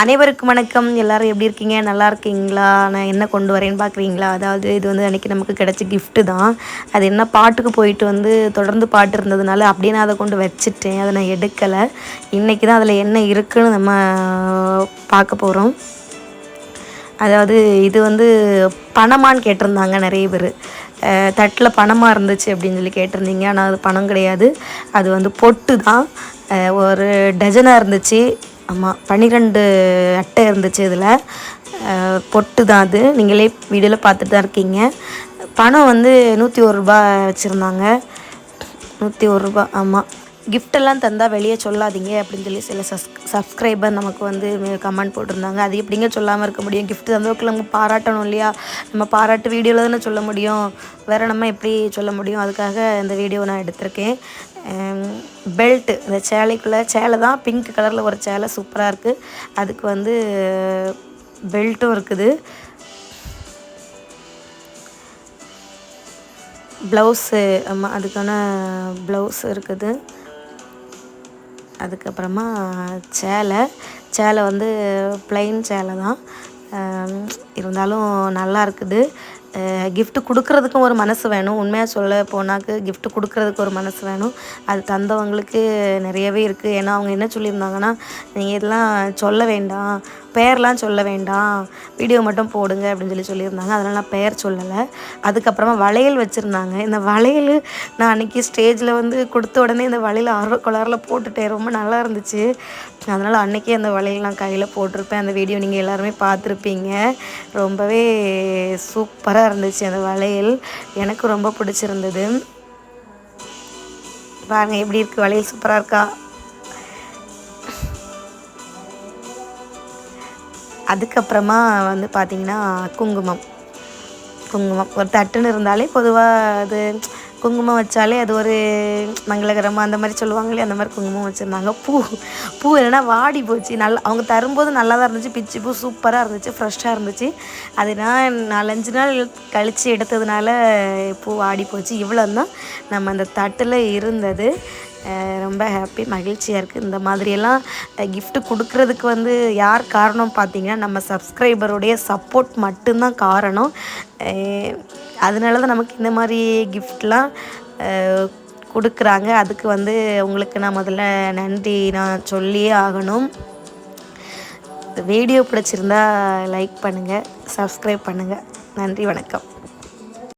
அனைவருக்கும் வணக்கம். எல்லாரும் எப்படி இருக்கீங்க? நல்லா இருக்கீங்களா? நான் என்ன கொண்டு வரேன்னு பார்க்குறீங்களா அதாவது இது வந்து அன்றைக்கி நமக்கு கிடச்ச கிஃப்ட்டு தான். அது என்ன பாட்டுக்கு போயிட்டு வந்து தொடர்ந்து பாட்டு இருந்ததுனால அப்படியே நான் அதை கொண்டு வச்சுட்டேன். அதை நான் எடுக்கலை. இன்றைக்கி தான் அதில் என்ன இருக்குன்னு நம்ம பார்க்க போகிறோம் அதாவது இது வந்து பணமான்னு கேட்டிருந்தாங்க நிறைய பேர். தட்டில் பணமாக இருந்துச்சு அப்படின்னு சொல்லி கேட்டிருந்தீங்க. ஆனால் அது பணம் கிடையாது. அது வந்து பொட்டு தான். ஒரு டஜனாக இருந்துச்சு. ஆமாம் பன்னிரெண்டு அட்டை இருந்துச்சு இதில். பொட்டு தான் அது. நீங்களே வீடியோவில் பார்த்துட்டு தான் இருக்கீங்க. பணம் வந்து நூற்றி ஒரு ரூபா வச்சுருந்தாங்க. நூற்றி ஒரு ரூபா ஆமாம் கிஃப்டெல்லாம் தந்தால் வெளியே சொல்லாதீங்க அப்படின்னு சொல்லி சில சஸ் சப்ஸ்கிரைபர் நமக்கு வந்து கமெண்ட் போட்டிருந்தாங்க. அது எப்படிங்க சொல்லாமல் இருக்க முடியும்? கிஃப்ட் தந்தவருக்கு நம்ம பாராட்டணும் இல்லையா? நம்ம பாராட்டு வீடியோவில் தானே சொல்ல முடியும். வேறு நம்ம எப்படி சொல்ல முடியும்? அதுக்காக இந்த வீடியோ நான் எடுத்திருக்கேன். பெல்ட்டு இந்த சேலைக்குள்ளே சேலை தான் பிங்க் கலரில் ஒரு சேலை சூப்பராக இருக்குது அதுக்கு வந்து பெல்ட்டும் இருக்குது. ப்ளவுஸு ஆமாம் அதுக்கான ப்ளவுஸ் இருக்குது. அதுக்கப்புறமா சேலை. சேலை வந்து ப்ளைன் சேலை தான். இருந்தாலும் நல்லா இருக்குது. கிஃப்ட் கொடுக்கறதுக்கும் ஒரு மனசு வேணும். உண்மையாக சொல்ல போனாக்கு கிஃப்ட் கொடுக்கறதுக்கு ஒரு மனசு வேணும். அது தந்தவங்களுக்கு நிறையவே இருக்குது ஏன்னா அவங்க என்ன சொல்லியிருந்தாங்கன்னா நீங்கள் இதெல்லாம் சொல்ல வேண்டாம். பெயர்லாம் சொல்ல வேண்டாம். வீடியோ மட்டும் போடுங்க அப்படின்னு சொல்லி சொல்லியிருந்தாங்க. அதனால் நான் பெயர் சொல்லலை. அதுக்கப்புறமா வளையல் வச்சுருந்தாங்க. இந்த வளையல் நான் அன்றைக்கி ஸ்டேஜில் வந்து கொடுத்த உடனே இந்த வளையல் ஆர்வ கொளாரில் போட்டுட்டேன் ரொம்ப நல்லா இருந்துச்சு. அதனால் அன்றைக்கி அந்த வளையல் நான் கையில் போட்டிருப்பேன். அந்த வீடியோ நீங்கள் எல்லாருமே பார்த்துருப்பீங்க. ரொம்பவே சூப்பராக இருந்துச்சு அந்த வளையல். எனக்கு ரொம்ப பிடிச்சிருந்தது. பாருங்கள் எப்படி இருக்குது வளையல் சூப்பராக இருக்கா? அதுக்கப்புறமா வந்து பார்த்திங்கன்னா குங்குமம். குங்குமம். ஒரு தட்டுன்னு இருந்தாலே பொதுவாக அது குங்குமம் வச்சாலே அது ஒரு மங்களகரமாக அந்த மாதிரி சொல்லுவாங்களே அந்த மாதிரி குங்குமம் வச்சுருந்தாங்க. பூ பூ இல்லைன்னா வாடி போச்சு. நல்லா அவங்க தரும்போது நல்லா தான் இருந்துச்சு. பிச்சு பூ சூப்பராக இருந்துச்சு. ஃப்ரெஷ்ஷாக இருந்துச்சு. அது நான் நாலஞ்சு நாள் கழித்து எடுத்ததுனால பூ வாடி போச்சு. இவ்வளோ தான் நம்ம அந்த தட்டில் இருந்தது. ரொம்ப ஹாப்பி மகிழ்ச்சியாக இருக்குது இந்த மாதிரியெல்லாம் கிஃப்ட் கொடுக்கறதுக்கு வந்து யார் காரணம் பார்த்தீங்கன்னா நம்ம சப்ஸ்கிரைபருடைய சப்போர்ட் மட்டும்தான் காரணம். அதனால தான் நமக்கு இந்த மாதிரி கிஃப்ட்லாம் கொடுக்குறாங்க. அதுக்கு வந்து உங்களுக்கு நான் முதல்ல நன்றி நான் சொல்லியே ஆகணும். வீடியோ பிடிச்சிருந்தா லைக் பண்ணுங்கள் சப்ஸ்கிரைப் பண்ணுங்கள் நன்றி வணக்கம்.